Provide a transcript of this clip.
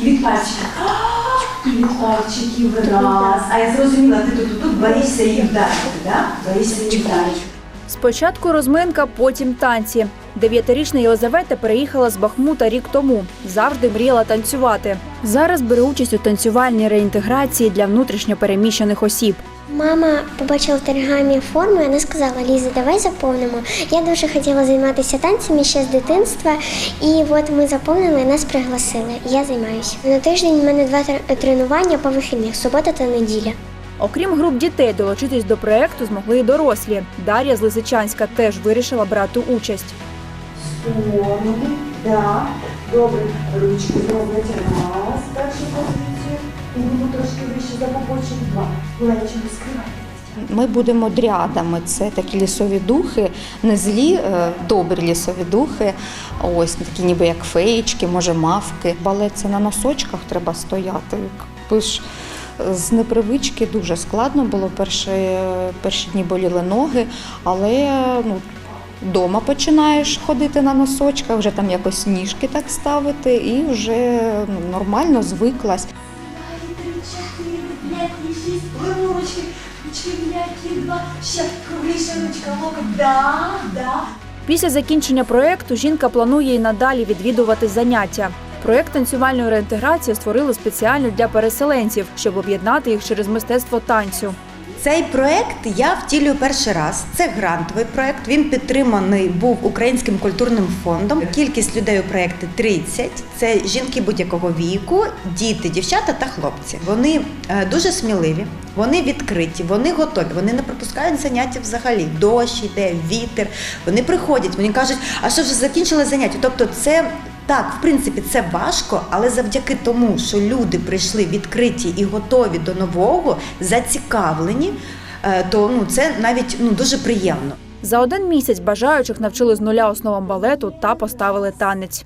І від пальчиків. А, я зрозуміла, ти тут, тут боїшся їх вдарити, да? Боїшся їх вдарити. Спочатку розминка, потім танці. Дев'ятирічна Єлизавета переїхала з Бахмута рік тому. Завжди мріяла танцювати. Зараз бере участь у танцювальній реінтеграції для внутрішньо переміщених осіб. Мама побачила в телеграмі форму, і вона сказала: Ліза, давай заповнимо. Я дуже хотіла займатися танцями ще з дитинства, і от ми заповнили, і нас пригласили. Я займаюся. На тиждень у мене два тренування по вихідних субота та неділя. Окрім груп дітей, долучитись до проекту змогли й дорослі. Дар'я з Лисичанська теж вирішила брати участь. Сторону, да. Добре, ручки зроблять раз, першу позицію. І будемо трошки вище за попочок два. Плечі розкривайте. Ми будемо дрядами. Це такі лісові духи, не злі, е, добрі лісові духи. Ось такі, ніби як феєчки, може, мавки. Балет це на носочках треба стояти. Якби ж З непривички дуже складно було. Перші, перші дні боліли ноги, але ну, вдома починаєш ходити на носочках, вже там якось ніжки так ставити, і вже ну, нормально звиклась. Після закінчення проекту жінка планує й надалі відвідувати заняття. Проект танцювальної реінтеграції створили спеціально для переселенців, щоб об'єднати їх через мистецтво танцю. Цей проект я втілюю перший раз. Це грантовий проект. Він підтриманий був Українським культурним фондом. Кількість людей у проєкті 30. Це жінки будь-якого віку, діти, дівчата та хлопці. Вони е, дуже сміливі, вони відкриті, вони готові. Вони не пропускають заняття взагалі. Дощ йде, вітер. Вони приходять, вони кажуть, а що вже закінчили заняття? Тобто, це. Так, в принципі, це важко, але завдяки тому, що люди прийшли відкриті і готові до нового, зацікавлені, е, то ну це навіть ну дуже приємно. За один місяць бажаючих навчили з нуля основам балету та поставили танець.